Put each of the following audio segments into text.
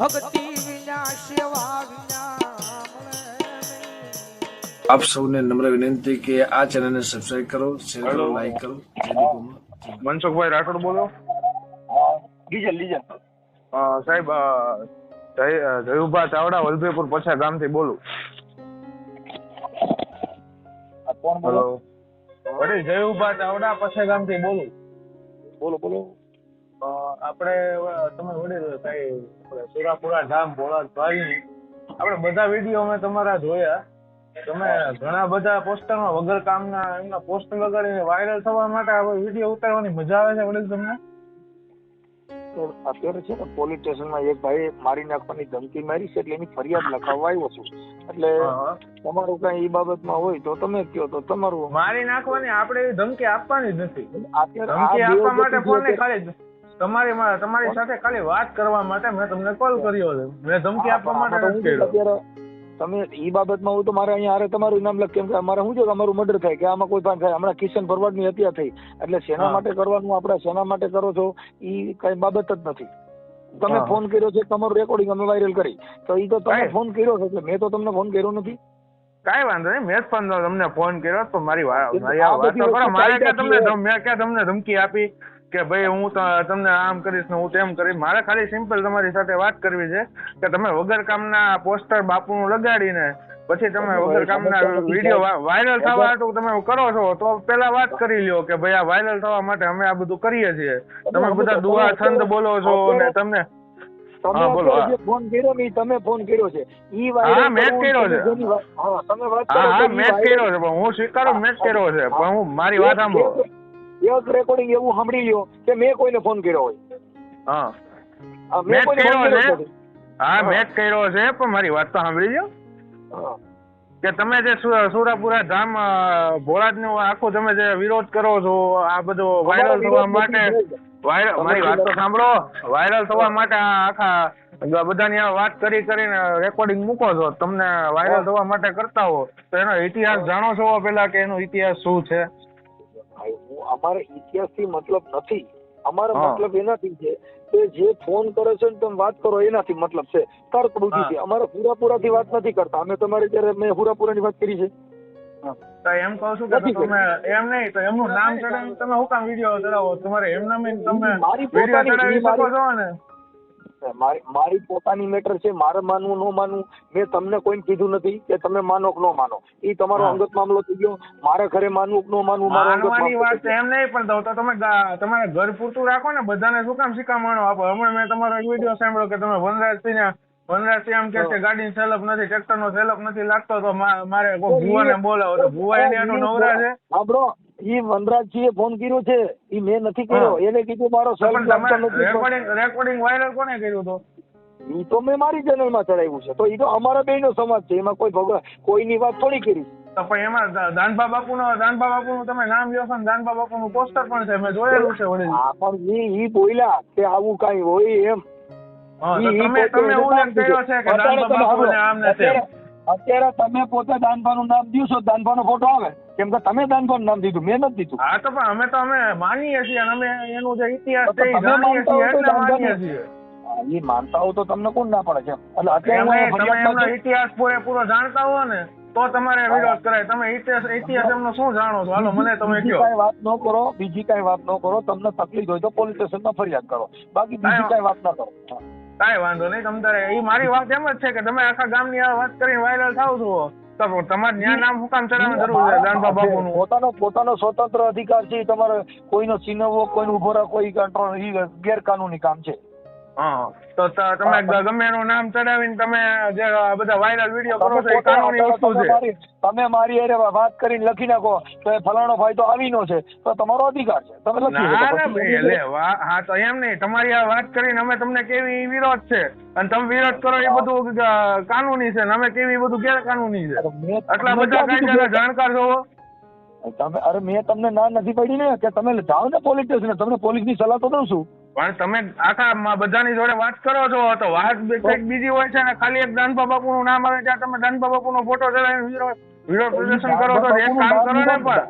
ભક્તિ વિના સેવા વિના આપ સૌને નમ્ર વિનંતી કે આ ચેનલને સબસ્ક્રાઇબ કરો શેર કરો લાઈક કરો. મનસુખભાઈ રાઠોડ બોલો. ડીઝલ ડીઝલ સાહેબ જયુભા ચાવડા વલભીપુર પછા ગામથી બોલું. કોણ બોલો? હેલો વડીલ જયુભા ચાવડા પછા ગામથી બોલું. બોલો બોલો. આપણે તમે વડે કઈ આપણે સુરાપુરા ધામ ભોળા ભાઈ આપણે બધા વીડિયો મેં તમારા જોયા. તમે ઘણા બધા પોસ્ટરમાં વગર કામના એમના પોસ્ટર વગર વાયરલ થવા માટે આ વીડિયો ઉતારવાની મજા આવે છે વડીલ તમને? અત્યારે છે ને પોલીસ સ્ટેશનમાં એક ભાઈ મારી નાખવાની ધમકી મારી છે એટલે એની ફરિયાદ લખાવવા આવ્યો છું. એટલે તમારું કઈ એ બાબતમાં હોય તો તમે કયો તો તમારું મારી નાખવાની આપણે ધમકી આપવાની જ નથી. ધમકી આપવા માટે ફોન જે- ખાલી તમારી તમારી સાથે ખાલી વાત કરવા માટે મેં તમને કોલ કર્યો છે. મેં ધમકી આપવા માટે અત્યારે તમે એ બાબતમાં હું તો મારે અહીંયા આરે તમારું ઇનામ લખ કેમ કે અમારે શું છે કે અમારું મર્ડર થાય કે આમાં કોઈ પણ થાય. હમણાં કિશન ભરવાડની હત્યા થઈ. એટલે સેના માટે કરવાનું? આપણે સેના માટે કરો છો? એ કઈ બાબત જ નથી. તમે ફોન કર્યો છે તમારું રેકોર્ડિંગ અમે વાયરલ કરી. તો ઈ તો તમે ફોન કર્યો છે એટલે મેં તો તમને ફોન કર્યો નથી? કઈ વાંધો નહીં મેં પણ તમને ફોન કર્યો તો મારી વાત મારી વાતો કરો. મારે કે તમને મેં ક્યાં તમને ધમકી આપી? કે ભાઈ હું તમને આમ કરીશ ને હું તેમ કરીશ. મારે ખાલી સિમ્પલ તમારી સાથે વાત કરવી છે કે તમે વગર કામના પોસ્ટર બાપુનું લગાડીને પછી તમે વગર કામના વીડિયો વાયરલ થવા હાટુ તમે કરો છો તો પેલા વાત કરી લ્યો કે ભાઈ આ વાયરલ થવા માટે અમે આ બધું કરીએ છીએ. તમે બધા દુઆ છંદ બોલો છો અને તમને હા, બોલો, ફોન કર્યો ને તમે ફોન કર્યો છે. ઈ હા, મેં કર્યો છે. હા તમે વાત કરો હા હા તો ઈ મેં કર્યો છે પણ હું સ્વીકારું મેં કર્યો છે પણ હું મારી વાત સાંભળો. એક- રેકોર્ડિંગ એવું સાંભળી લ્યો કે મેં કોઈને ફોન કર્યો હોય. હા. મેં કોઈને કર્યો ફોન છે. કર્યો હા મેં કર્યો છે પણ મારી વાત તો સાંભળી લ્યો. કે તમે જે સુરાપુરા ધામ ભોળાજ નો આખો તમે જે વિરોધ કરો છો આ બધો વાયરલ થવા માટે વાયરલ મારી વાત તો સાંભળો. વાયરલ થવા માટે આખા બધાની આ વાત કરી કરીને રેકોર્ડિંગ મૂકો છો. તમને વાયરલ થવા માટે કરતા હો. તો એનો ઇતિહાસ જાણો છો પેલા કે એનો ઇતિહાસ શું છે? અમારે ઇતિહાસથી મતલબ નથી. અમારો મતલબ એનાથી છે કે જે ફોન કરે છે ને તમે વાત કરો એનાથી મતલબ છે. તર્ક બુદ્ધિથી અમારે પૂરાપૂરાથી વાત નથી કરતા. અમે તમારે જયારે મેં પૂરાપૂરાની વાત કરી છે. તો એમ કહું છું કે તમે એમ નહીં તો એમનું નામ ચડાવીને તમે હું કામ વીડિયો ચડાવો તમારે એમ નામે તમે મારી પોતાની- શકો છો ને મારી મારી પોતાની મેટર છે મારે માનવું ન માનવું મેં તમને કોઈને કીધું નથી કે તમે માનો કે ન માનો. એ તમારો અંગત મામલો થઈ ગયો. મારે ઘરે માનવું કે ન માનવું મારો અંગત વાત એમ નહીં પણ દઉં તો તમે તમારે ઘર પૂરતું રાખો ને બધાને શું કામ શીખામણો આપો? હમણાં મેં તમારો એક વીડિયો સાંભળ્યો કે તમે વનરાજસિંહ ને વનરાજસિંહ એમ કે છે ગાડી સેલઅપ નથી ટ્રેક્ટર નો સેલઅપ નથી લાગતો તો મારે ભુવાને બોલાવો. તો ભુવા એની નવરા છે. સાંભળો. ઈ વનરાજજીએ ફોન કર્યો છે. એ મેં નથી કર્યો. એને કીધું મારો રેકોર્ડિંગ વાયરલ કોને કર્યું તો એ તો મેં મારી ચેનલમાં ચડાવ્યું છે. તો એ તો અમારા બે નો સમાજ છે. એમાં કોઈ ભગવાન કોઈની વાત થોડી કરી. તો પણ એમાં દાનભા બાપુ નો દાનભા બાપુનું તમે નામ લ્યો છો દાનભા બાપુ નું પોસ્ટર પણ છે. મેં જોયેલું છે વળી. હા પણ ઈ ઈ બોલ્યા કે આવું કઈ હોય એમ. તમે તમે ઉલ્લેખ કર્યો છે કે દાનભા બાપુ ને આમ ને તેમ અત્યારે- તમે પોતે દાનભાનું નામ દીશો દાનભાનો ફોટો આવે. કેમ કે તમે દાનભાનું નામ દીધું મેં નથી દીધું. હા તો પણ અમે તો અમે માનીએ છીએ અને અમે એનું જે ઇતિહાસ છે એ જાણીએ છીએ એટલે માનીએ છીએ. એ માનતા હો તો તમને કોણ ના પડે છે? એટલે અત્યારે તમે એમનો ઇતિહાસ પૂરેપૂરો જાણતા હો ને તો તમારે વિરોધ કરાય. તમે ઇતિહાસ ઇતિહાસ એમનો શું જાણો છો? હાલો મને તમે કહો. કાંઈ વાત ન કરો બીજી કઈ વાત ન કરો. તમને તકલીફ હોય તો પોલીસ સ્ટેશનમાં ફરિયાદ કરો. બાકી બીજી કાંઈ વાત ન કરો. કાંઈ વાંધો નહીં તમ તારે એ મારી વાત એમ જ છે કે તમે આખા ગામની આ વાત કરીને વાયરલ થાવ છો. તો તમારે ત્યાં નામ હું કામ ચડાવવાની જરૂર છે? દાનબા બાપુનું. પોતાનો પોતાનો સ્વતંત્ર અધિકાર છે તમારે કોઈનો છીનવવો કોઈનો ઊભો રાખવો એ કંટ્રોલ ઈ ગેરકાનૂની કામ છે. હા. તો તમે ગમે એનું નામ ચડાવીને તમે જે આ બધા વાયરલ વીડિયો કરો છો તમે એ કાનૂની વસ્તુ છે. તમે મારી હારે વાત કરીને લખી નાખો કે ફલાણો ભાઈ તો આવીનો છે. તો તમારો અધિકાર છે. તમે લખી એટલે હા તો એમ નહીં. તમારી આ વાત કરીને અમે તમને કેવી વિરોધ છે? અને તમે વિરોધ કરો એ બધું કાનૂની છે અમે કેવી બધું ગેરકાનૂની છે? અરે આટલા બધા ક્યાં કાયદાના જાણકાર છો? તમે અરે મેં તમને ના નથી પડી ને કે તમે જાઓ ને પોલીસ સ્ટેશન. તમને પોલીસની સલાહ તો દઉં છું. પણ તમે આખા બધાની જોડે વાત કરો છો તો વાત કંઈક બીજી હોય છે ને ખાલી એક દાનપા બાપુ નું નામ આવે ત્યાં તમે દાનપા બાપુ નો ફોટો ચડાવીને વિરોધ પ્રદર્શન કરો છો એક કામ કરો ને પણ.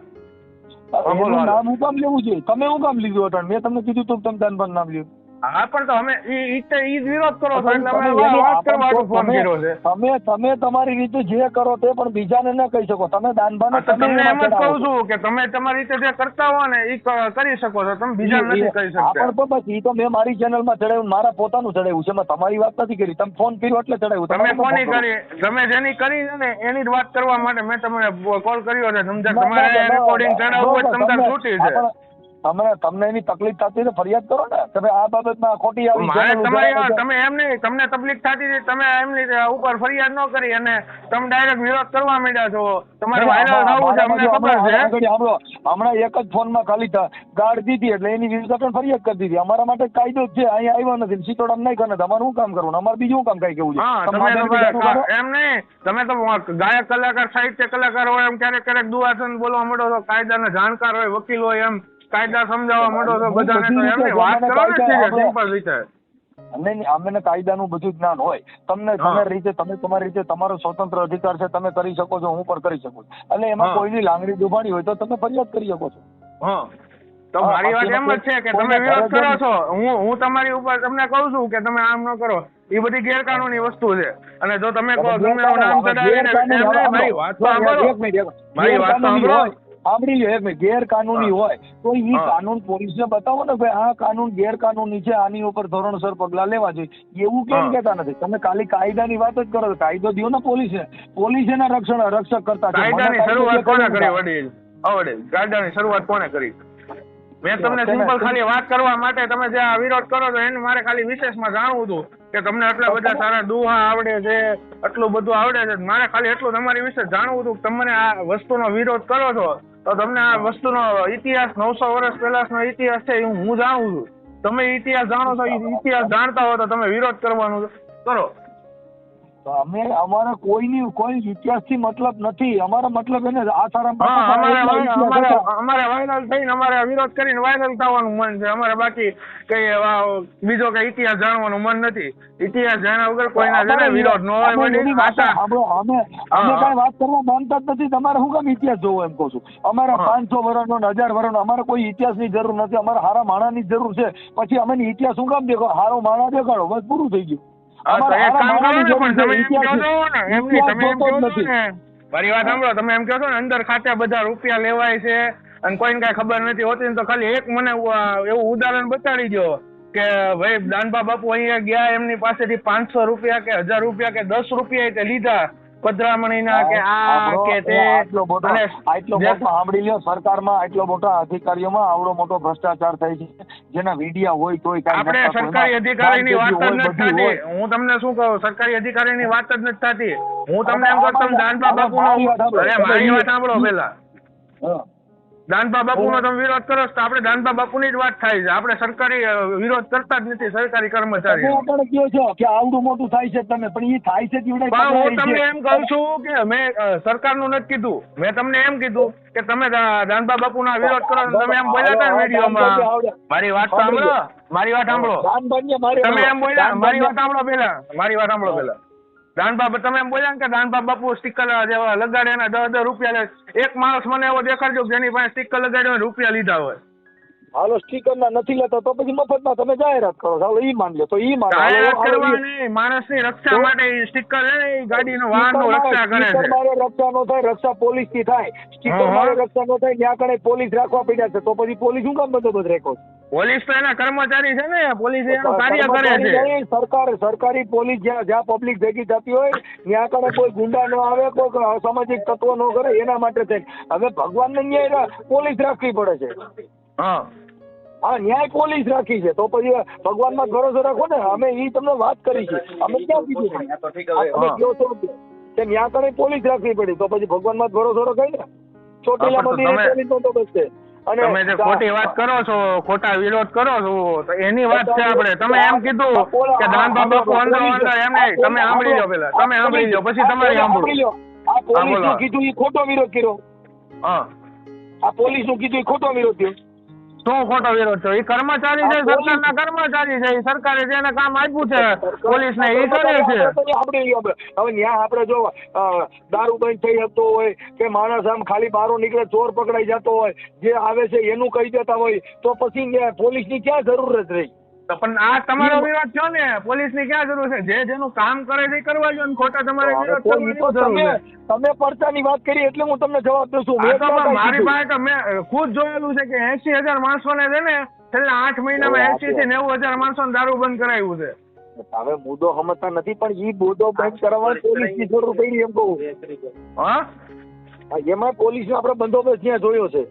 નામ હું કામ લેવું છે તમે હું કામ લીધું હતા? મેં તમને કીધું તું તમે દાનપા નામ લીધું. હા પણ તો અમે ઈ ઈ જ વિરોધ કરો છો એટલે અમે તમે વાત કરવાનો ફોન તમે- કર્યો છે. તમે તમે તમારી રીતે જે કરો તે પણ બીજાને ન કહી શકો. તમે દાનભાને તમને એમ જ કહું છું. કે તમે તમારી રીતે જે કરતા હો ને એ કરી શકો છો તમે બીજા નથી કહી કરી શકતા. પણ તો બસ ઈ તો મેં મારી ચેનલમાં ચડાવ્યું મારા પોતાનું ચડાવ્યું છે. મેં તમારી વાત નથી કરી. તમે ફોન કર્યો એટલે ચડાવ્યું. તમે કોની ફોન કરી તમે જેની કરી છે ને એની જ વાત કરવા માટે મેં તમને કોલ કર્યો છે. સમજા તમારે રેકોર્ડિંગ ચડાવવું હોય તમારે છૂટી છે. આપણે- તમને એની તકલીફ થતી તો ફરિયાદ કરો ને. તમે આ બાબતમાં ખોટી આવી તમે એમ નહીં તમને તકલીફ થતી હતી તમે એમની ઉપર ફરિયાદ ન કરી અને તમે ડાયરેક્ટ વિરોધ કરવા માંડ્યા છો. તમારે વાયરલ થવું છે અમને ખબર છે. સાંભળો, હમણાં એક જ ફોનમાં ખાલી ગાડ દીધી એટલે એની વિરુદ્ધ પણ ફરિયાદ કરી દીધી. અમારા માટે કાયદો જ છે અહીંયા આવ્યો નથી સીતોડામાં નહીં કરે તમારે શું કામ કરવાનું? અમારે બીજું કામ કઈ કેવું છે? તમે તમે એમ નહીં તમે તો ગાયક કલાકાર સાહિત્ય કલાકાર હોય એમ ક્યારેક ક્યારેક દુઆસન બોલવા માંડો છો કાયદાના જાણકાર હોય વકીલ હોય એમ. કાયદા સમજાવવા માંડો તો બધાને તો એમની વાત કરો ને કાયદા સિમ્પલ રીતે. અમને અમને કાયદાનું બધું જ્ઞાન હોય. તમને. તમારી રીતે તમે તમારી રીતે તમારો સ્વતંત્ર અધિકાર છે તમે કરી શકો છો હું પણ કરી શકું છું. એટલે એમાં કોઈની લાંગણી દુભાણી હોય તો તમે ફરિયાદ કરી શકો છો. તો મારી વાત એમ જ છે કે તમે વિરોધ કરો છો. હું હું તમારી ઉપર તમને કહું છું કે તમે આમ ન કરો. એ બધી ગેરકાનૂની વસ્તુ છે. અને જો તમે ગમે નામ ચડાવીને મારી વાત તો સાંભળો. મારી વાત તો સાંભળો. સાંભળી એક ગેરકાનૂની હોય તો એ. કાનૂન પોલીસને બતાવો ને ભાઈ આ કાનૂન ગેરકાનૂની છે આની ઉપર ધોરણસર પગલા લેવા જોઈએ. એવું કેમ કેતા નથી? તમે ખાલી કાયદાની વાત જ કરો કાયદો દો ને પોલીસે. પોલીસ એના રક્ષણ રક્ષક કરતા છે. કાયદાની શરૂઆત કોને કરી વડીલ? વડીલ કાયદાની શરૂઆત કોને કરી? મેં તમને સિમ્પલ ખાલી વાત કરવા માટે તમે જે આ વિરોધ કરો છો એને મારે ખાલી વિશેષમાં જાણવું હતું કે તમને આટલા બધા સારા દુહા આવડે છે આટલું બધું આવડે છે મારે ખાલી એટલું તમારી વિશે જાણવું હતું કે તમને આ વસ્તુનો વિરોધ કરો છો. તો તમને આ વસ્તુનો ઇતિહાસ, નવસો વર્ષ પહેલાનો ઇતિહાસ છે હું જાણું છું. તમે ઇતિહાસ જાણો છો, ઇતિહાસ જાણતા હો તો તમે વિરોધ કરવાનું કરો તો અમે અમારે કોઈની કોઈ ઇતિહાસથી મતલબ નથી. અમારો મતલબ એને આસારામ અમારે વાયરલ થઈને અમારે વિરોધ કરીને વાયરલ થવાનું મન છે. અમારે બાકી કઈ બીજો કઈ ઇતિહાસ જાણવાનું મન નથી. ઇતિહાસ જાણ્યા વગર કોઈના છે વિરોધ ન હોય અમે આશા. અમે હા. વાત કરવા માંગતા જ નથી. તમારે શું કામ ઇતિહાસ જોવો એમ કહું છું. અમારે પાંચસો વર્ષનો ને હજાર વર્ષનો અમારે કોઈ ઇતિહાસની જરૂર નથી. અમારે હારા માણાની જરૂર છે. પછી અમે ઇતિહાસ શું કામ દેખો હારો માણા દેખાડો. બસ પૂરું થઈ ગયું. મારી વાત સાંભળો તમે એમ કહો છો ને અંદર ખાતે બધા રૂપિયા લેવાય છે અને કોઈને કઈ ખબર નથી હોતી ને તો ખાલી એક મને એવું ઉદાહરણ બતાડી દો કે ભાઈ દાનબા બાપુ અહીંયા ગયા એમની પાસેથી પાંચસો રૂપિયા કે હજાર રૂપિયા કે દસ રૂપિયા લીધા. પધરામણીના કે આ કે તે આટલો મોટો આટલો મોટો સાંભળી લ્યો સરકારમાં આટલો મોટો અધિકારીઓમાં આવડો મોટો ભ્રષ્ટાચાર થાય છે. જેના વિડિયા હોય તોય કાંઈ આપણે સરકારી. અધિકારીની વાત જ નથી થતી. હું તમને શું કહું? સરકારી અધિકારીની વાત જ નથી થતી. હું તમને એમ કહું તમે દાનબા બાપુનો. અરે મારી વાત સાંભળો પેલા હા. દાનબા બાપુનો તમે વિરોધ કરો તો આપણે દાનબા બાપુની જ વાત થાય છે. આપણે સરકારી વિરોધ કરતા જ નથી સરકારી કર્મચારી આપણે કયો છો કે આવડું મોટું થાય છે તમે પણ એ થાય છે જીવડે હું તમને એમ કહું છું કે મેં સરકારનું નથી કીધું. મેં તમને એમ કીધું કે તમે દા- બાપુ બાપુના વિરોધ કરો તમે એમ બોલ્યા હતા ને વિડીયોમાં. મારી વાત સાંભળો મારી વાત સાંભળો. તમે એમ બોલ્યા મારી વાત સાંભળો પેલા મારી વાત સાંભળો પેલા દાનબા તમે એમ બોલ્યા ને કે દાનબા બાપુ સ્ટીકર લગાડે એના દસ દસ રૂપિયા લે. એક માણસ મને એવો દેખાડજો જેની પાસે સ્ટીકર લગાડ્યો રૂપિયા લીધા હોય. હાલો સ્ટીકર ના નથી લેતા તો પછી મફતમાં તમે જાહેરાત કરો. હાલો ઈ માન લો તો ઈ માન નહીં માણસની રક્ષા માટે સ્ટીકર લે ગાડી નો વાહન નો રક્ષા કરે છે. મારે રક્ષા નો થાય રક્ષા પોલીસથી થાય. સ્ટીકર મારે રક્ષા નો થાય ત્યાં કણે પોલીસ રાખવા પડ્યા છે. તો પછી પોલીસ શું કામ બંદોબસ્ત રાખો? છો? પોલીસ તો એના કર્મચારી છે ને. પોલીસ એનું કાર્ય કરે છે. સરકાર સરકારી પોલીસ જ્યાં જ્યાં પબ્લિક ભેગી થતી હોય ત્યાં કણે કોઈ ગુંડા ન આવે કોઈ અસામાજિક તત્વો ન કરે એના માટે થઈ હવે ભગવાનને ન્યાય રા- પોલીસ રાખવી પડે છે. હા. હા ન્યાય પોલીસ રાખી છે. તો પછી ભગવાનમાં ભરોસો રાખો ને. અમે એ તમને વાત કરી છે. અમે ક્યાં કીધું? કે ત્યાં તમે પોલીસ રાખવી પડી. તો પછી ભગવાનમાં ભરોસો રખાય ને? ચોટીલા મંદિર તો મંદિરે તમે- બંદોબસ્ત છે. અને તમે જે ખોટી વાત કરો છો ખોટા વિરોધ કરો છો તો એની વાત છે આપણે. તમે એમ કીધું કે દાન બાપુ અંદર અંદર એમ નહીં. તમે સાંભળી લો પેલા. તમે સાંભળી લો. પછી તમારે સાંભળો. આ પોલીસનું કીધું એ ખોટો વિરોધ કર્યો. હા. આ પોલીસનું કીધું એ ખોટો વિરોધ કર્યો શું ખોટો વિરોધ છે એ કર્મચારી છે સરકારના કર્મચારી છે એ સરકારે જેને કામ આપ્યું છે પોલીસ ને એ કરે છે. આપણે હવે હવે ન્યા આપણે જો દારૂ બંધ થઈ જતો હોય કે માણસ આમ ખાલી બારો નીકળે ચોર પકડાઈ જતો હોય જે આવે છે એનું કહી દેતા હોય તો પછી પોલીસની ક્યાં જરૂરત રહી? તો પણ આ તમારો વિરોધ છો ને પોલીસની ક્યાં જરૂર છે? જે જેનું કામ કરે છે કરવા જોઈએ ખોટા તમારે વિરોધ તમે પડતા ની વાત કરી એટલે હું તમને જવાબ દઉં છું. મારી પાસે તો મેં ખુદ જોયેલું છે કે એસી હજાર માણસો ને છે ને છેલ્લા આઠ મહિનામાં એસી થી નેવું હજાર માણસો ને દારૂ બંધ કરાવ્યું છે. હવે મુદ્દો સમજતા નથી પણ ઈ મુદ્દો બંધ કરવા પોલીસની જરૂર પડી એમ કહું. હા? એમાં પોલીસ નો આપડે બંદોબસ્ત ત્યાં જોયો છે.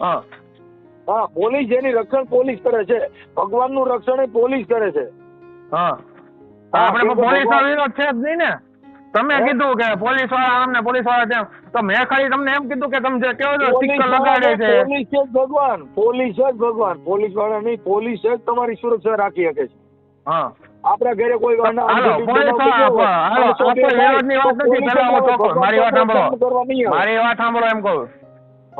હા. હા પોલીસ જેની રક્ષણ પોલીસ કરે છે. ભગવાનનું રક્ષણ એ પોલીસ કરે છે. હા. આપણે પોલીસ નો વિરોધ છે જ નહીં ને? તમે કીધું કે પોલીસવાળા અમને પોલીસવાળા તેમ. તો મેં ખાલી તમને એમ કીધું કે તમે જે કહો છો સ્ટીકર લગાડે છે. પોલીસ જ ભગવાન પોલીસ જ ભગવાન. પોલીસવાળા નહીં પોલીસ જ તમારી સુરક્ષા રાખી શકે છે. હા. આપણા ઘરે કોઈ મારી વાત સાંભળો. મારી વાત સાંભળો એમ કહું.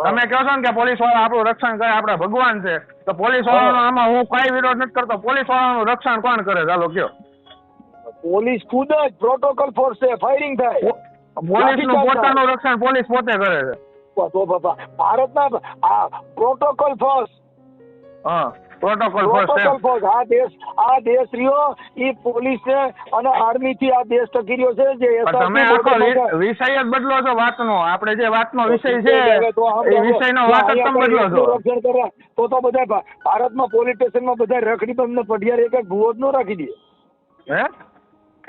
તમે કહો છો ને કે પોલીસવાળા આપણું રક્ષણ કરે આપણે ભગવાન છે તો પોલીસ વાળાનો આમાં હું કઈ વિરોધ નથી કરતો. પોલીસ વાળાનું રક્ષણ કોણ કરે? ચાલો કયો પોલીસ ખુદ જ પ્રોટોકોલ ફોર્સ છે ફાયરિંગ થાય. પોલીસનું પોતાનું રક્ષણ પોલીસ પોતે કરે છે. તો- બાપા ભારતના આ પ્રોટોકોલ ફોર્સ હા. પ્રોટોકોલ ફોર્સ આ દેશ આ દેશ રહ્યો ઈ પોલીસ છે અને આર્મી થી આ દેશ ટકી રહ્યો છે જે તમે આખો વિષય જ બદલો છો વાતનો. આપણે જે વાતનો વિષય છે એ વિષયનો વાત જ તમે બદલો છો. રક્ષણ કરે. તો તો બધા ભારતમાં પોલીસ સ્ટેશનમાં બધા રખડી બંધ પઢિયાર એક એક જ નો રાખી દે. હે?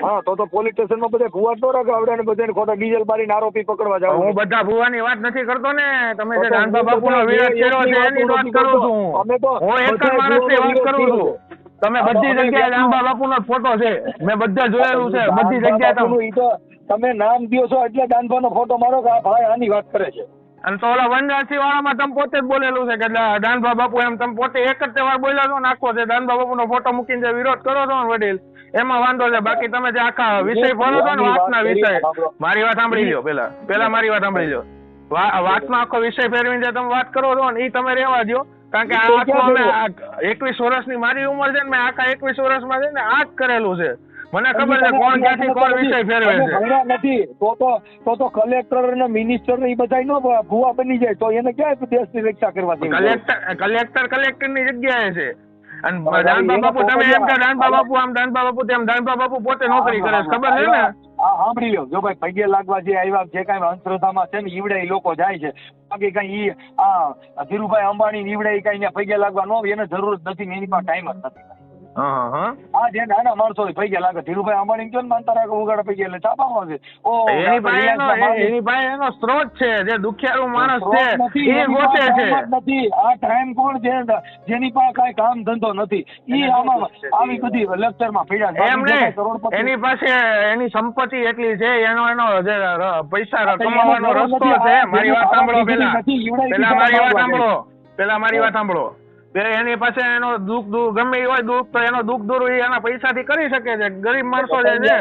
હા તો તો પોલીસ સ્ટેશનમાં બધા ભુવા તો નો રાખે ને બધાને ખોટા ડીઝલ મારીને આરોપી પકડવા જાવ. હું બધા ભુવાની વાત નથી કરતો ને. તમે જે રાણભા બાપુનો વિરોધ કર્યો છે એની વાત કરું છું અમે તો હું એક જ માણસની વાત કરું છું. તમે બધી જગ્યાએ રાણભા બાપુનો ફોટો છે. મેં બધા જોયેલું છે બધી જગ્યાએ તમે તો તમે નામ દ્યો છો એટલે નો ફોટો મારો કે આ ભાઈ આની વાત કરે છે. અને તો ઓલા વનરાજસિંહ વાળામાં તમે પોતે જ બોલેલું છે કે દા- દાનભા બાપુ એમ તમે પોતે એક જ તહેવાર બોલ્યા છો ને આખો છે દાનભા બાપુનો ફોટો મૂકીને જે વિરોધ કરો છો ને વડીલ એમાં વાંધો છે. બાકી તમે જે આખા વિષય બોલો છો ને વાતના વિષય. મારી વાત સાંભળી લ્યો પેલા. પેલા મારી વાત સાંભળી લ્યો. વાતમાં આખો વિષય ફેરવીને જે તમે વાત કરો છો ને એ તમે રહેવા દો કારણ કે આ વાતમાં અમે એકવીસ વર્ષની મારી ઉંમર છે ને મેં આખા એકવીસ વર્ષમાં છે ને આ જ કરેલું છે. મને ખબર છે કોણ ક્યાંથી કોણ વિષય ફેરવે છે. નથી તો તો તો તો કલેક્ટર ને મિનિસ્ટર ને એ બધા નો ભૂવા બની જાય તો એને ક્યાં દેશની રક્ષા કરવા કલેક્ટર કલેક્ટર કલેક્ટરની જગ્યાએ છે. અને દાનબા બાપુ તમે એમ કે પોતે દાનબા બાપુ આમ દાનબા બાપુ તેમ દાનબા બાપુ પોતે નોકરી કરે ખબર છે ને? સાંભળી લો જો ભાઈ પગે લાગવા જે આવ્યા જે કાંઈ અંધશ્રદ્ધામાં છે ને ઈવડે લોકો જાય છે. બાકી કઈ ઈ આ ધીરુભાઈ અંબાણી નીવડે કઈ ત્યાં પગે લાગવા ન હોય એને જરૂર જ નથી એની પાસે ટાઈમ જ નથી. હા હા. જે નાના માણસો હોય લાગે. ધીરુભાઈ અંબાણી કયો ને માનતા રાખો ઉગાડે પગે એટલે ચાપામાં છે. ઓ એની પાસે એનો રિલાયન્સના માલિક- એની પાસે એનો સ્ત્રોત છે જે દુખિયાળુ માણસ છે નથી, એ ગોતે છે. નથી. આ ટાઈમ કોણ છે? જેની પાસે કાંઈ કામ ધંધો નથી. ઈ આમાં આવી બધી લેક્ચરમાં પડ્યા એની પાસે એની સંપત્તિ એટલી છે એનો એનો જે પૈસા કમાવાનો રસ્તો છે. મારી વાત સાંભળો પેલા. પેલા મારી વાત સાંભળો. પેલા મારી વાત સાંભળો. એની પાસે એનો દુઃખ દૂર ગમે એ હોય દુઃખ તો એનો દુઃખ દૂર એના પૈસા થી કરી શકે છે. ગરીબ માણસો જે છે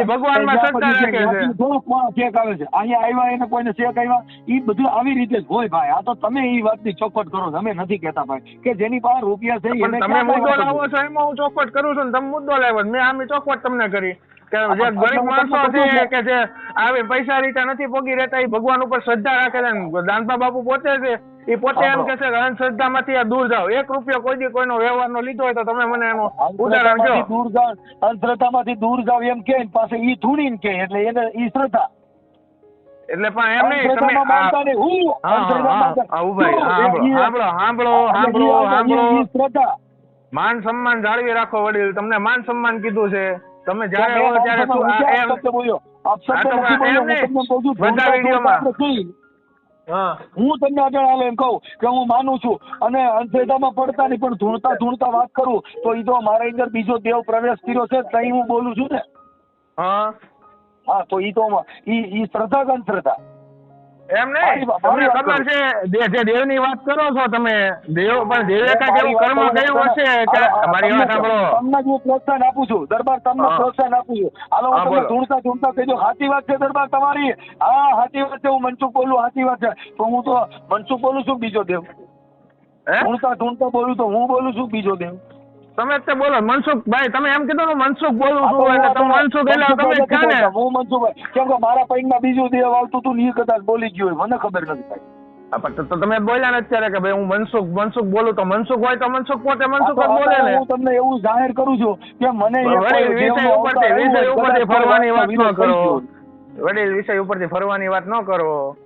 એ ભગવાનમાં શ્રદ્ધા રાખે છે. ચેક આવે છે? અહીંયા આવ્યા એને કોઈને ચેક આવ્યા? એ બધું આવી રીતે જ હોય ભાઈ. આ તો તમે ઈ વાતની ચોખવટ કરો તમે અમે નથી કહેતા ભાઈ. કે જેની પાસે રૂપિયા છે તમે મુદ્દો લાવો છો એમાં હું ચોખવટ કરું છું ને તમે મુદ્દો લાવ્યો મેં આમ ચોખવટ તમને કરી. કે જે ગરીબ માણસો છે કે જે આવી પૈસા રીતે નથી પોગી રહેતા એ ભગવાન ઉપર શ્રદ્ધા રાખે છે ને દાનપા બાપુ પોતે છે એ પોતે એમ કે છે કે અંધશ્રદ્ધામાંથી આ દૂર જાઓ. એક રૂપિયો કોઈ દી કોઈનો વ્યવહારનો લીધો હોય તો તમે મને એનું ઉદાહરણ જો દૂર જાવ અંધશ્રદ્ધામાંથી દૂર જાવ એમ કે પાસે ઈ ધૂણીને કે એટલે એને ઈ શ્રદ્ધા. એટલે પણ એમ નહીં તમે? સાંભળો, સાંભળો, સાંભળો, સાંભળો, માન સન્માન જાળવી રાખો વડીલ. તમને માન સન્માન કીધું છે. તમે જ્યારે હોય ત્યારે શું આ એમ આપશબ્દ બોલ્યો. આપશબ્દ આ નથી બોલ્યો. હું તમને કહું છું, બધા વિડીયોમાં. હા. હું તમને આગળ હાલે એમ કહું કે હું માનું છું અને અંધશ્રદ્ધામાં પડતા નહીં પણ ધૂણતા ધૂણતા વાત કરું તો એ તો મારા અંદર બીજો દેવ પ્રવેશ કર્યો છે તઈ હું બોલું છું ને. હા. હા તો એ તો ઈ ઈ શ્રદ્ધા. કે અંધશ્રદ્ધા એમ નહીં? તમને ખબર છે જે જે દેવની વાત કરો છો તમે દેવ પણ દેવે કંઈક એવું કર્મ કર્યું હશે કે મારી વાત સાંભળો. તમને હું પ્રોત્સાહન આપું છું. દરબાર તમને પ્રોત્સાહન આપું છું. હાલો હા, તમને. ધૂણતા ધૂણતા કહી સાચી વાત છે દરબાર તમારી. હા સાચી વાત છે હું મનસુખ બોલું સાચી વાત છે. તો હું તો મનસુખ બોલું છું બીજો દેવ. ધૂણતા ધૂણતા બોલું તો હું બોલું છું બીજો દેવ. તમે તે બોલો. મનસુખ ભાઈ તમે એમ કીધું મનસુખ બોલું છું એટલે તમે મનસુખ એટલે તમે ક્યાં ને હું મનસુખભાઈ. કેમ કે મારા પૈનમાં બીજું દેવ આવતું હતું ને એ કદાચ બોલી ગયું મને ખબર નથી ભાઈ. તો- તમે બોલ્યા ને અત્યારે કે ભાઈ હું મનસુખ મનસુખ બોલું તો મનસુખ હોય તો મનસુખ પોતે મનસુખ જ બોલે ને. હું તમને એવું જાહેર કરું છું કે મને વિષય ઉપરથી વિષય ઉપરથી ફરવાની વાત ન કરો. વડીલ વિષય ઉપરથી ફરવાની વાત ન કરો.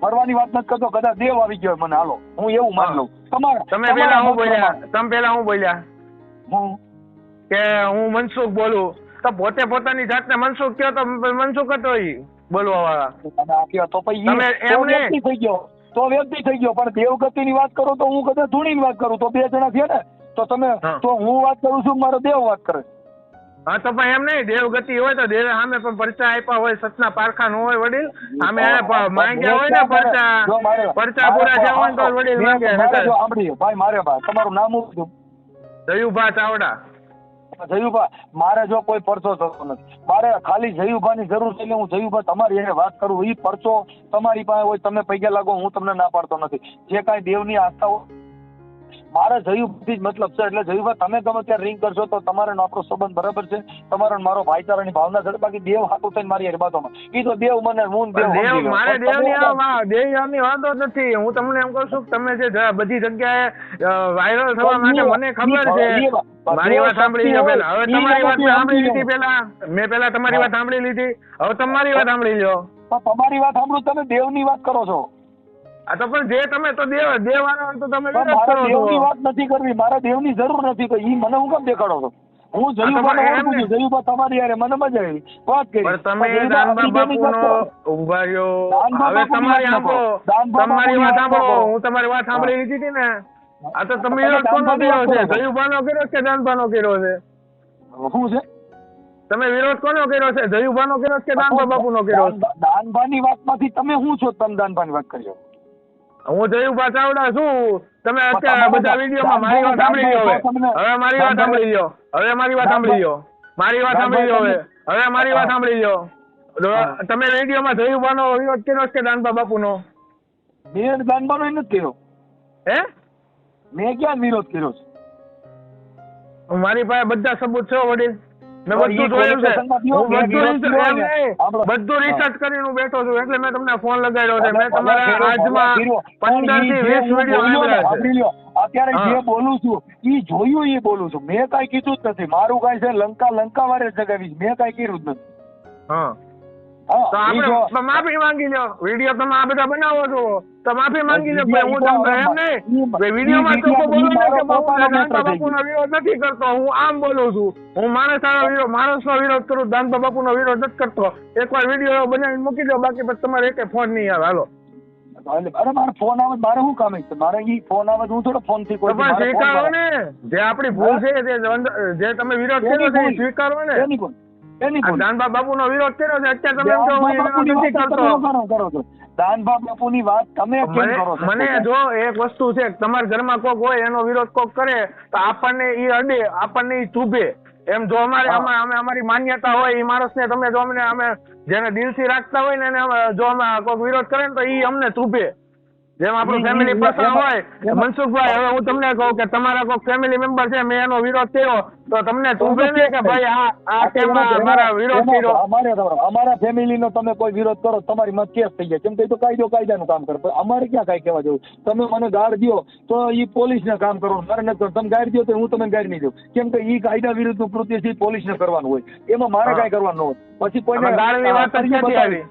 ફરવાની વાત નથી કરતો કદાચ દેવ આવી ગયો મને. હાલો હું એવું માન લઉં. તમારા તમે પેલા હું બોલ્યા? તમે પેલા હું બોલ્યા? હું? કે હું મનસુખ બોલું? તો પોતે પોતાની જાતને મનસુખ કયો તો મનસુખ હતો ઈ બોલવા વાળા તો પછી તમે ઈ તો વ્યક્તિ થઈ ગયો. તો વ્યક્તિ થઈ ગયો. પણ દેવગતિની વાત કરો તો હું કદાચ ધૂણીની વાત કરું. તો બે જણા છે ને તો તમે તો હું વાત કરું છું મારો દેવ વાત કરે. હા તો પણ એમ નહીં દેવગતિ હોય તો દેવે સામે પણ પરચા આપ્યા હોય સતના પારખા નો હોય વડીલ. સામે માંગ્યા હોય ને પરચા પરચા પૂરા જવા વડીલ મેં- માંગે મારે નકર. જો સાંભળ્યું, ભાઈ મારે ભાઈ તમારું નામ શું? જયુભા ચાવડા. જયુભા, મારે જો કોઈ પરચો થતો નથી. મારે ખાલી જયુભાની જરૂર છે એટલે હું જયુભા તમારી એને વાત કરું. એ પરચો તમારી પાસે હોય, તમે પૈસા લાગો, હું તમને ના પાડતો નથી. જે કાંઈ દેવની આસ્થા હોય મારે જયુભાથી જ મતલબ છે એટલે જયુભા તમે ગમે ત્યારે રિંગ કરશો તો તમારે આપણો સંબંધ બરાબર છે. તમારો મારો ભાઈચારાની ભાવના છે બાકી દેવ હાટું થઈને મારી બાતોમાં એ તો દેવ મને હું દેવ દેવ મારે દેવની દેવની વાંધો નથી. હું તમને એમ કહું છું કે તમે જે બધી જગ્યાએ વાયરલ થવા માટે મને ખબર છે. મારી વાત સાંભળી લો પેલા હવે તમારી વાત સાંભળી લીધી પેલા મેં પેલા તમારી વાત સાંભળી લીધી. હવે તમારી વાત સાંભળી લો તમારી વાત સાંભળું તમે દેવની વાત કરો છો. આ તો પણ જે તમે તો દેવ દેવાના તો તમે દેવની વાત નથી કરવી. મારે દેવની જરૂર નથી તો ઈ મને હું કેમ દેખાડો છો? હું એમ ઓળખું છું નહીં. તમારી હારે મને મજા આવી. વાત કરી. પણ તમે પણ જયુભા દાનબા આપણી બેની વાત બાપુનો કરો. ઊભા રહ્યો. હવે તમારી. દાનબા તમારી વાત સાંભળો. હું તમારી વાત સાંભળી લીધી હતી ને? આ તો તમે કોનો કર્યો છે? છો. કર્યો છે કે દાનબાનો કર્યો છે? શું છે? તમે વિરોધ કોનો કર્યો છે? જયુભાનો કર્યો છે કે દાનબા બાપુનો કર્યો દાનભાની વાતમાંથી તમે શું છો? તમે દાનભાની વાત કરી હું જયુભા ચાવડા છું તમે અત્યારે બધા વિડીયોમાં મારી વાત સાંભળી લો હવે. હવે મારી વાત સાંભળી લો હવે મારી વાત સાંભળી લો મારી વાત સાંભળી લો હવે. હવે મારી વાત સાંભળી લો. તમે વિડીયોમાં જયુભાનો વિરોધ કર્યો કે દાનબા બાપુનો? મેં દાનબાનો નથી કર્યો. હે? મેં ક્યાં વિરોધ કર્યો છે? મારી પાસે બધા સબૂત છે વડીલ. મેં બધું જોયું છે. હું બધું બધું રિસર્ચ કરીને હું બેઠો છું. એટલે મેં તમને ફોન લગાડ્યો છે. મેં તમારા આજમાં પંદરથી વીસ વીડિયો. અત્યારે જે બોલું છું ઈ જોયું એ બોલું છું. મેં કઈ કીધું જ નથી. મારું કઈ છે લંકા લંકા વારે જગાવી મેં કઈ કર્યું જ નથી. હા, તો આપણે માફી માંગી લો વીડિયો તમે આ બધા બનાવો છો. તો માફી માંગી લો ભાઈ હું તમને એમ નહીં. વિડીયોમાં તો બોલો ને કે બાપુ બાપુનો વિરોધ નથી કરતો. હું આમ બોલું છું. હું માણસ વિરોધ માણસનો વિરોધ કરું દાંતો બાપુ નો વિરોધ નથી કરતો. એકવાર વીડિયો બનાવીને મૂકી દો બાકી પછી તમારે એકે ફોન નહીં આવે. હાલો. અરે મારે ફોન આવે મારે શું કામ છે? મારે ઈ ફોન આવે હું થોડો ફોનથી કોઈ સ્વીકારો ને. જે આપણી ભૂલ છે જે જે તમે વિરોધ કર્યો છે સ્વીકારો ને. એની કોણ એની આ કોણ દાનબા બાપુનો વિરોધ કર્યો છે અત્યારે તમે એમ કહો હું દાનબા એ વિરોધ બાપુની નથી વાત કરતો તમે કરો. કરો છો. દાનબા બાપુની વાત તમે કેમ કરો છો? મને જો એક વસ્તુ છે તમારા ઘરમાં કોક હોય એનો વિરોધ કોક કરે તો આપણને ઈ અડે આપણને ઈ ચૂભે. એમ જો અમારે અમે અમે અમારી માન્યતા હોય ઈ માણસને તમે જો અમને અમે જેને દિલથી રાખતા હોય ને એને અમે- જો અમે કોઈક વિરોધ કરે ને તો ઈ અમને ચૂભે. જેમ આપણું ફેમિલી પર્સન હોય મનસુખભાઈ હવે હું તમને કહું કે તમારા કોઈ ફેમિલી મેમ્બર છે મેં એનો વિરોધ થયો તો તમને ચૂભે ને કે ભાઈ આ આ કેમ અમારા વિરોધ કર્યો. અમારે અમારા ફેમિલીનો તમે કોઈ વિરોધ કરો તમારી મત કેસ થઈ જાય. કેમ કે તો કાયદો કાયદાનું કામ કરે. અમારે ક્યાં કાંઈ કહેવા જવું? તમે મને ગાળ દો તો એ પોલીસને કામ કરો. મારે નથી. તમે ગાળ દ્યો તો હું તમને ગાળ નહીં દઉં. કેમ કે એ કાયદા વિરુદ્ધનું કૃત્ય છે પોલીસને કરવાનું હોય. એમાં મારે. કાંઈ કરવાનું ન હોય. પછી કોઈને ગાળની વાત. આવી.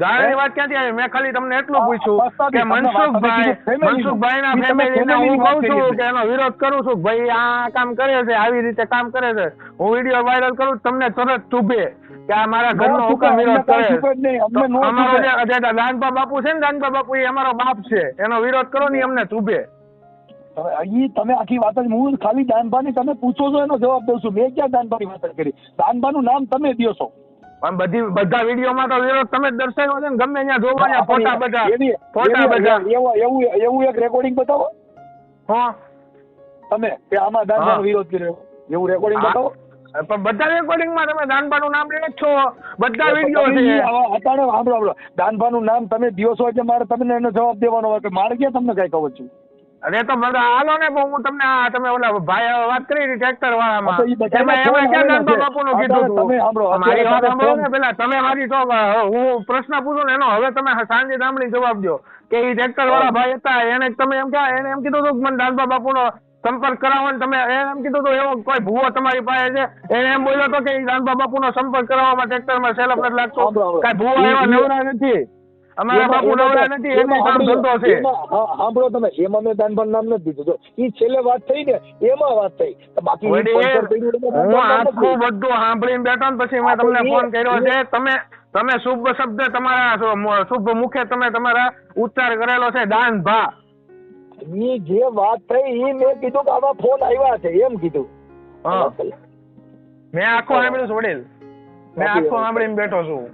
ગાળની વાત ક્યાંથી આવી? મેં ખાલી તમને એટલું પૂછ્યું કે મનસુખભાઈ મનસુખભાઈ ના ફેમિલી હું કહું છું કે એનો વિરોધ કરું છું. ભાઈ આ કામ કરે છે આવી રીતે કામ કરે છે. હું વીડિયો વાયરલ કરું તમને તરત ચૂભે કે આ મારા ઘરનો હુકમ વિરોધ કરે. અમારો જે દાનપા બાપુ છે ને દાનપા બાપુ એ અમારો બાપ છે. એનો વિરોધ કરો ને અમને ચૂભે ઈ તમે આખી વાત જ હું ખાલી દાનભાની તમે પૂછો છો એનો જવાબ દઉં છું. મેં ક્યાં દાનભાની વાત કરી? દાનભાનું નામ તમે દ્યો છો. પણ બધી બધા વિડીયોમાં તો વિરોધ તમે દર્શાવ્યો છે ને ગમે ત્યાં જોવા ફોટા બધા. ફોટા બધા. એવું એવું એક રેકોર્ડિંગ બતાવો. હા. તમે કે આમાં દાનભાનો વિરોધ કર્યો. એવું રેકોર્ડિંગ બતાવો. પણ બધા રેકોર્ડિંગમાં તમે દાનબાનું નામ લે છો. બધા વીડિયો છે. ઈ અત્યારે સાંભળો સાંભળો. દાનભાનું નામ તમે દિવસો એટલે મારે તમને એનો જવાબ દેવાનો હોય કે મારે ક્યાં તમને કઈ ખબર છું? અરે તો મને હાલો ને હું તમને આ તમે ઓલા ભાઈ વાત કરી ટ્રેક્ટર વાળામાં. તો એમાં એમાં ક્યાં છે. બાપુનું કીધું હતું મારી વાત સાંભળો ને પેલા તમે મારી તો હું પ્રશ્ન પૂછું ને એનો હવે તમે સાંજે સાંભળી જવાબ દો કે એ ટ્રેક્ટર વાળા ભાઈ હતા એને તમે એમ ક્યાં એને એમ કીધું હતું કે મને દાનબા બાપુનો સંપર્ક કરાવો ને તમે એને એમ કીધું હતું એવો કોઈ ભૂવો તમારી પાસે છે? એને એમ બોલ્યો હતો કે ઈ બાપુ બાપુનો સંપર્ક કરાવવામાં ટ્રેક્ટરમાં સેલફ નથી લાગતો. કાંઈ ભૂવા એવા નવરા નથી? અમારા બાપુ નવરા નથી એમની કામ ધંધો છે. સાંભળો તમે એમાં મેં દાનભાન નામ નથી દીધું. જો ઈ છેલ્લે વાત થઈ ને એમાં વાત થઈ. બાકી ઈ વડીલ, પંચર કર્યું એટલે હું આખું બધું સાંભળીને બેઠો ને પછી મેં તમને ફોન કર્યો છે. તમે તમે શુભ શબ્દ તમારા શુભ મુખે તમે તમારા ઉચ્ચાર કરેલો છે દાન ભા. ઈ જે વાત થઈ ઈ મેં કીધું કે આવા ફોન આવ્યા છે એમ કીધું. મેં આખો સાંભળ્યું વડીલ. મેં આખો. સાંભળીને બેઠો છું.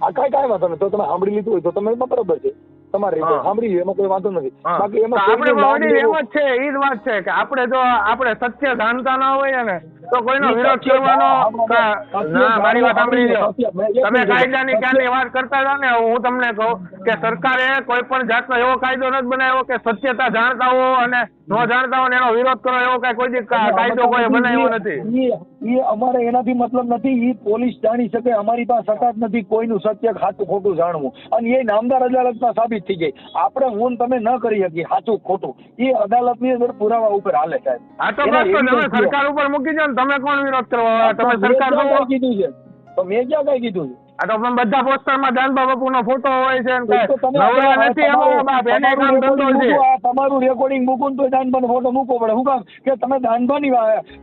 આ કાંઈ કાંઈ વાંધો નહીં. તો તમે સાંભળી લીધું હોય તો તમે એમાં બરાબર છે. તમારી રીતે સાંભળી એમાં કોઈ વાંધો નથી. બાકી એમાં આપણે વડીલ એમ જ છે એ જ વાત છે કે આપણે જો આપણે સત્ય જાણતા ના હોય ને તો કોઈનો વિરોધ કરવાનો ના મારી વાત સાંભળી લો તમે કાયદાની ક્યાંની વાત કરતા હતા ને હું તમને કહું કે સરકારે કોઈ પણ જાતનો એવો કાયદો નથી બનાવ્યો કે સત્યતા જાણતા હો અને ન જાણતા હોય એનો વિરોધ કરો એવો કઈ કોઈ કાયદો કોઈ બનાવ્યો નથી. ઈ અમારે એનાથી મતલબ નથી એ પોલીસ જાણી શકે અમારી પાસે સત્તા જ નથી કોઈનું સત્ય ખાતું ખોટું જાણવું. અને એ નામદાર અદાલતમાં સાબિત થઈ જાય આપણે હું તમે ન કરી શકીએ સાચું ખોટું. એ અદાલતની અંદર પુરાવા ઉપર હાલે સાહેબ. આ તો બસ. સરકાર ઉપર મૂકી દો ને તમે કોણ વિરોધ કરવા તમે સરકાર કીધું છે? તો મેં ક્યાં કઈ કીધું છે? આ તો પણ બધા પોસ્ટરમાં બાપુ નો ફોટો હોય છે ને નવરા નથી તમારું- અમારા બાપ એને કામ ધંધો છે. તમારું રેકોર્ડિંગ મૂકું તો તો દાનબાનો ફોટો મૂકવો પડે. હું કામ? કે તમે દાનબા ની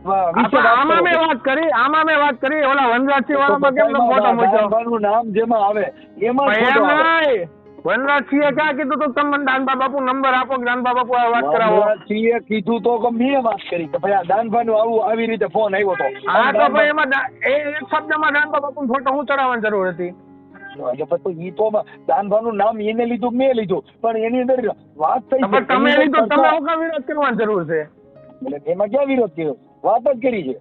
આમાં મેં વાત કરી આમાં મેં વાત કરી. ઓલા વનરાજસિંહ વાળામાં કેમ ફોટો મૂક્યો? નામ જેમાં આવે એમાં વનરાજસિંહે ક્યાં કીધું તું? તમે દાનબા બાપુ નંબર આપો દાનબા બાપુ આ વાત કરાવો. વનરાજસિંહે કીધું તો કે મેં વાત કરી કે ભાઈ આ દાનભાનું આવું આવી રીતે ફોન આવ્યો તો. હા તો ભાઈ એમાં એ એક શબ્દમાં દાનબા બાપુ ફોટો હું ચડાવવાની જરૂર હતી? પછી ઈ તો દાનભાનું નામ એને લીધું મેં લીધું? પણ એની અંદર વાત થઈ. તમે લીધું તમે વિરોધ કરવાની જરૂર છે? એટલે એમાં ક્યાં વિરોધ કર્યો? વાત જ કરી છે.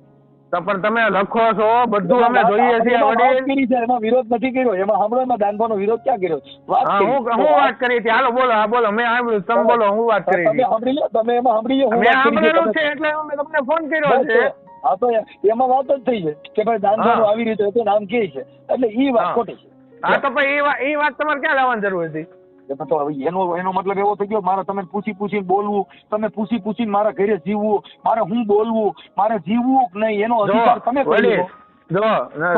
તો પણ તમે લખો છો બધું અમે જોઈએ છીએ વડીલ. એમાં વિરોધ નથી કર્યો એમાં હમણાં એમાં દાનભાનો વિરોધ ક્યાં કર્યો? હા. હું વાત કરી હતી. હાલો બોલો હા બોલો મેં સાંભળ્યું તમે બોલો હું વાત કરી તમે સાંભળી લો તમે એમાં સાંભળી લો મેં. સાંભળેલું છે. એટલે મેં તમને ફોન કર્યો છે. હા તો એમાં વાત જ થઈ છે કે ભાઈ દાનભાનું આવી રીતે હતું નામ કે છે. એટલે ઈ વાત ખોટી છે. હા તો પછી એ વાત એ વાત તમારે ક્યાં લાવવાની જરૂર હતી? તો હવે એનો એનો મતલબ એવો થઈ ગયો મારે તમે પૂછી પૂછીને બોલવું તમે પૂછી પૂછીને મારા ઘરે જીવવું મારે હું બોલવું મારે જીવવું કે નહીં એનો અધિકાર તમે વડીલ જો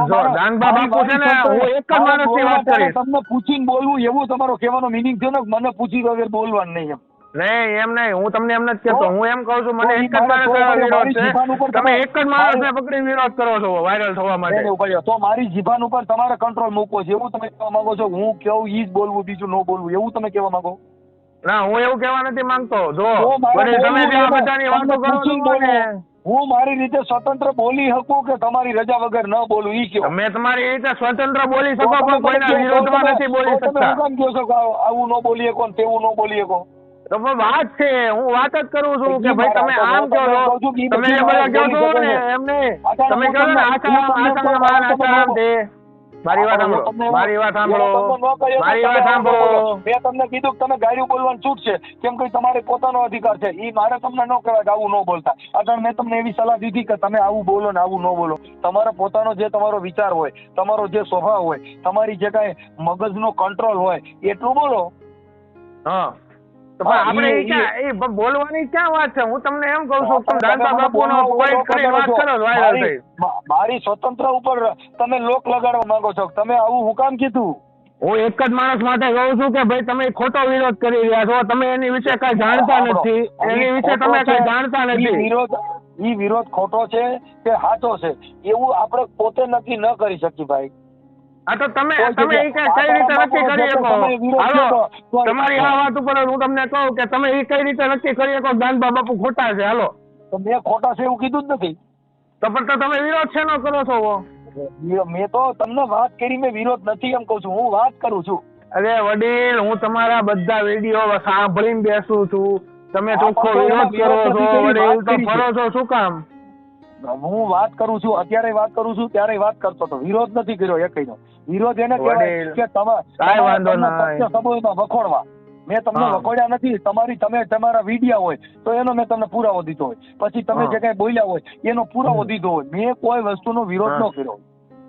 જો દાનબા બાપુ છે ને હું એક જ માણસની વાત કરીશ. તમને પૂછીને બોલવું એવું તમારો કહેવાનો મિનિંગ છે ને મને પૂછી વગર બોલવાનું નહીં એમ. નહીં એમ નહીં. હું તમને એમ નથી કહેતો. હું એમ કહું છું મને એક જ માણસ વિરોધ છે. તમે એક જ માણસને પકડી વિરોધ કરો છો વાયરલ થવા માટે. તો મારી જીભાન ઉપર તમારે કંટ્રોલ મૂકવો છે. એવું તમે કહેવા માંગો છો? હું કેવું ઈ જ બોલવું બીજું ન બોલવું. એવું તમે કહેવા માંગો? ના હું એવું કહેવા નથી માંગતો. જો તમે આ બધાની વાતો કરો છો મને. હું મારી રીતે સ્વતંત્ર બોલી શકું કે તમારી રજા વગર ન બોલું? ઈ કયો તમે તમારી રીતે સ્વતંત્ર બોલી શકો પણ કોઈના વિરોધમાં નથી બોલી શકતા. શું કહો છો આવું- ન બોલી શકો તેવું ન બોલી શકો? તો પણ વાત છે હું વાત જ કરું છું કે ભાઈ તમે આમ કહો છો. તમે બધી કહો છો ને શકો છો. એમ નહીં અત્યારે તમે કહો ને આસારામ આસારામ આસારામ આસારામ મારી વાત સાંભળો મારી વાત સાંભળો મારી વાત સાંભળો. મેં તમને કીધું કે તમે ગાળ્યું બોલવાનું છૂટ છે. કેમ કે તમારે પોતાનો અધિકાર છે. ઈ મારે તમને ન કહેવાય કે આવું ન બોલતા. અગર મેં તમને એવી સલાહ દીધી કે તમે આવું બોલો ને આવું ન બોલો. તમારો પોતાનો જે તમારો વિચાર હોય તમારો જે સ્વભાવ હોય તમારી જે કાંઈ મગજનો કંટ્રોલ હોય એટલું બોલો. હા. આપણે ઈ- ઈ ક્યાં એ બોલવાની ક્યાં વાત છે? હું તમને એમ કહું છું તમે દાદા બાપુનો પોઈન્ટ કરીને વાત કરો વાયરલ મારી- થઈ. મારી સ્વતંત્ર ઉપર તમે લોક લગાડવા માંગો છો. તમે આવું હું કામ કીધું? હું એક જ માણસ માટે કહું છું કે ભાઈ તમે ખોટો વિરોધ કરી રહ્યા છો. તમે એની વિશે કઈ જાણતા નથી. એની વિશે તમે કઈ જાણતા નથી. વિરોધ ઈ વિરોધ ખોટો છે કે સાચો છે? એવું આપણે પોતે નક્કી ન કરી શકીએ ભાઈ. તો તમે તમે ઈ કઈ કઈ રીતે નક્કી કરી શકો? વિરોધ હાલો તમારી આ વાત ઉપર હું તમને કહું કે તમે ઈ કઈ રીતે નક્કી કરી શકો? દાનબા બાપુ ખોટા છે હાલો. તો મેં ખોટા છે એવું કીધું જ નથી. તો પણ તો તમે વિરોધ શેનો કરો છો મેં તો તમને વાત કરી મેં વિરોધ નથી એમ કહું છું. હું વાત કરું છું. અરે વડીલ હું તમારા બધા વીડિયો સાંભળીને બેસું છું. તમે ચોખ્ખો વિરોધ કરો છો વડીલ તો છે. ફરો છો શું કામ? હું વાત કરું છું અત્યારે વાત કરું છું ત્યારે વાત કરતો હતો. વિરોધ નથી કર્યો એકઈનો વિરોધ એને કહેવાય કે તમે સંબોધનમાં વખોડવા. મેં તમને વખોડ્યા નથી તમારી તમે તમારા વિડિયા હોય તો એનો મેં તમને પુરાવો દીધો હોય. પછી તમે જે કઈ બોલ્યા હોય એનો પુરાવો દીધો હોય. મેં કોઈ વસ્તુનો વિરોધ. ન કર્યો.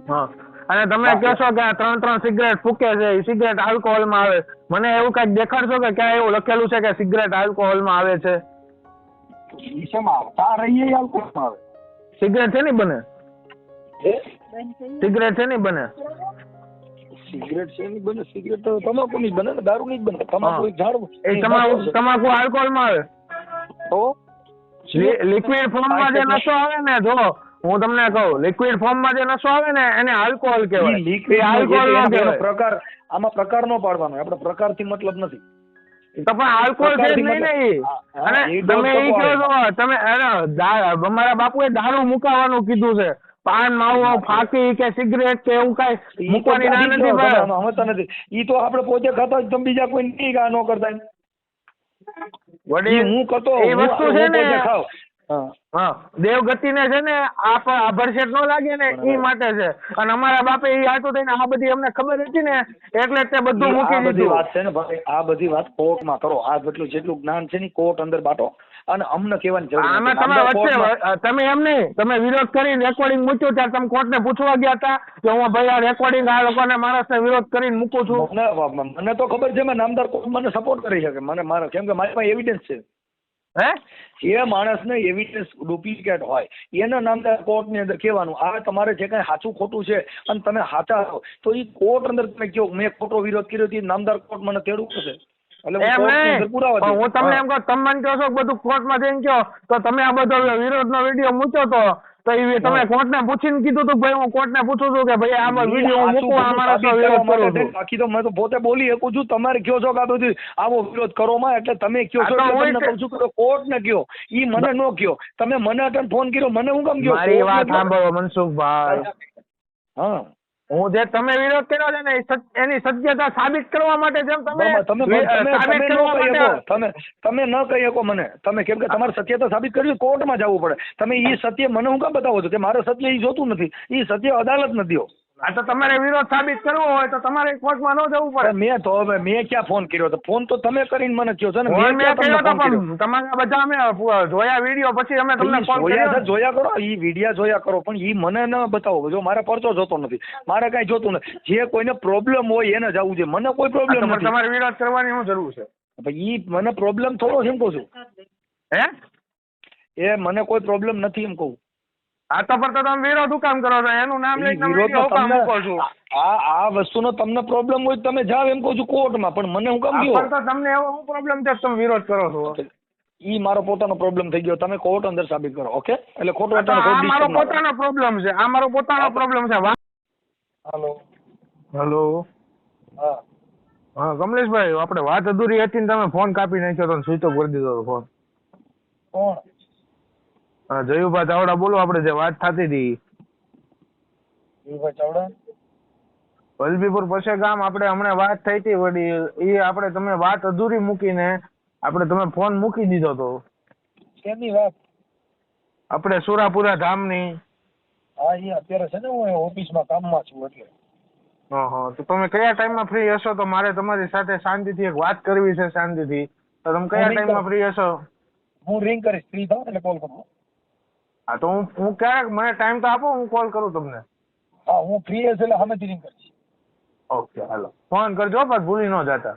હા. અને તમે કહો છો કે ત્રણ ત્રણ સિગરેટ ફૂકે છે એ સિગરેટ આલ્કોહોલમાં આવે. મને એવું કંઈક દેખાડશો કે ક્યાં એવું લખેલું છે કે સિગરેટ આલ્કોહોલમાં આવે છે? વિશે આવે? ચા રહીએ આલ્કોહોલમાં આવે. સિગરેટ છે ને બને? સિગરેટ છે ને બને? સિગરેટ છે ની બને સિગરેટ તો તમાકુ ની બને ને દારૂ ની જ બને. તમાકુ. એક ઝાડ એ તમાકુ તમાકુ આલ્કોહોલમાં આવે? તો લિક્વિડ ફોર્મમાં જે નશો આવે ને જો હું તમને કહું લિક્વિડ ફોર્મમાં જે નશો આવે ને એને આલ્કોહોલ કહેવાય. એ આલ્કોહોલ નો પ્રકાર આમાં પ્રકાર નો પાડવાનો આપણે પ્રકારથી મતલબ નથી. તો પણ આલ્કોહોલ છે જ નહીં ને અને તમે એ કહો છો તમે અરે, અમારા બાપુએ દારૂ મુકાવાનું કીધું છે. પાન માવો ફાકી કે સિગરેટ કે એવું કઈ મૂકવાની ના નથી સમજતા નથી. ઈ તો આપણે પોતે ખાતા તમે બીજા કોઈ નહીં ન કરતા વડી હું કરતો એ વસ્તુ છે ને. હા. હા. દેવગતિ ને છે ને આપ આભરશેટ નો લાગે ને એ માટે છે. અને અમારા બાપે એ હાથું થઈને આ બધી અમને ખબર હતી ને એટલે તે બધું મૂકી દીધું. વાત છે ને ભાઈ આ બધી વાત કોર્ટમાં કરો. આ જેટલું જેટલું જ્ઞાન છે ને કોર્ટ અંદર બાટો. અને અમને કહેવાની જરૂર આમાં તમે વચ્ચે તમે એમ નહીં. તમે વિરોધ કરીને રેકોર્ડિંગ મૂક્યું ત્યારે તમે કોર્ટને પૂછવા ગયા હતા કે હું ભાઈ આ રેકોર્ડિંગ આ લોકોને માણસને વિરોધ કરીને મૂકું છું. મને મને તો ખબર છે મેં નામદાર કોર્ટ મને સપોર્ટ કરી શકે. મને મારા કેમ કે મારી પાસે એવિડન્સ છે. હે? એ માણસને એવિડન્સ ડુપ્લિકેટ હોય. એના નામદાર કોર્ટની અંદર કહેવાનું. આ તમારે જે કાંઈ સાચું ખોટું છે અને તમે સાચા છો તો એ કોર્ટ અંદર તમે કહો મેં ખોટો વિરોધ કર્યો હતો નામદાર કોર્ટ મને તેડું કરશે હું તમને એમ કહું તમે મને કહો છો બધું કોર્ટમાં જઈને કહો તો તમે આ બધો વિરોધનો વીડિયો મૂક્યો તો તો એ તમે કોર્ટને પૂછીને કીધું તો ભાઈ હું કોર્ટને પૂછું છું કે ભાઈ આ વીડિયો હું મૂકું ખોટું માણસનો વિરોધ કરું છું. બાકી તો મેં તો પોતે બોલી શકું છું તમારે કયો છો કે બધું આવો વિરોધ કરો માં? એટલે તમે કયો છો એટલે તમને કહું છું કે કોર્ટ ને કયો. ઈ મને નો કયો. તમે મને અટન ફોન કર્યો મને હું કેમ કયો? મારી કોર્ટને વાત સાંભળો મનસુખભાઈ. હા. હું જે તમે વિરોધ કર્યો છે ને એની સત્યતા સાબિત કરવા માટે જેમ તમે તમે તમે સાબિત ન કરવા કહી માટે શકો તમે તમે ન કહી શકો મને. તમે કેમ કે તમારે સત્યતા સાબિત કરવી કોર્ટમાં જવું પડે. તમે એ સત્ય મને હું કામ બતાવો છો? કે મારે સત્ય એ જોતું નથી. ઈ સત્ય અદાલત નથી આ તો તમારે વિરોધ સાબિત કરવો હોય તો તમારે કોર્ટમાં ન જવું પડે. મેં તો હવે મેં ક્યાં ફોન કર્યો હતો ફોન તો તમે કરીને મને કહો છો ને? મેં કર્યો કર્યો? પણ તમારા બધા અમે જોયા વીડિયો પછી અમે તમને ફોન કર્યો જોયા કરો ઈ વિડિયા જોયા કરો પણ ઈ મને ન બતાવો. જો મારે પરચો જોતો નથી. મારે કાંઈ જોતું નથી. જે કોઈને પ્રોબ્લેમ હોય એને જવું છે મને કોઈ પ્રોબ્લેમ નથી. તમારે વિરોધ કરવાની શું જરૂર છે? ઈ મને પ્રોબ્લેમ થોડો છે એમ કહું છું. હે? એ મને કોઈ પ્રોબ્લેમ નથી એમ કહું. આ તો પણ તો તમે વિરોધ કામ કરો છો એનું નામ લઈને તમે વીડિયો તમને મૂકો છો. આ આ વસ્તુનો તમને પ્રોબ્લેમ હોય તમે જાઓ એમ કહું છું કોર્ટમાં પણ મને હું કામ તો તમને એવો પ્રોબ્લેમ છે તમે વિરોધ કરો છો. ઈ મારો પોતાનો પ્રોબ્લેમ થઈ ગયો. તમે કોર્ટ અંદર સાબિત કરો ઓકે? એટલે ખોટું મારો પોતાનો પ્રોબ્લેમ છે આ મારો પોતાનો પ્રોબ્લેમ છે હાલો. હા. હા કમલેશભાઈ આપણે વાત અધૂરી હતી ને તમે ફોન કાપી નાખ્યો તો સ્વિચ ઓફ કરી દીધો ફોન કોણ? હા જયુભા ચાવડા બોલો આપણે જે વાત થતી હતી જયુભા ચાવડા? વલભીપુર પછે ગામ આપણે હમણાં વાત થઈ હતી વડી એ આપણે તમે વાત અધૂરી મૂકીને આપણે તમે ફોન મૂકી દીધો તો. કેની વાત? આપણે સુરાપુરા ધામની. હા એ અત્યારે છે ને હું ઓફિસમાં કામમાં છું એટલે. હા હા તો તમે કયા ટાઈમમાં ફ્રી હશો? તો મારે તમારી સાથે શાંતિથી એક વાત કરવી છે શાંતિથી. તો તમે કયા ટાઈમમાં ફ્રી હશો? હું રિંગ કરીશ. ફ્રી થાવ એટલે કોલ કરું. હા તો હું હું ક્યારેક મને ટાઈમ તો આપો હું કોલ કરું તમને. હા હું ફ્રી હશે એટલે સામેથી રિંગ કરીશ ઓકે હાલો. ફોન કરજો બસ ભૂલી ન જતા.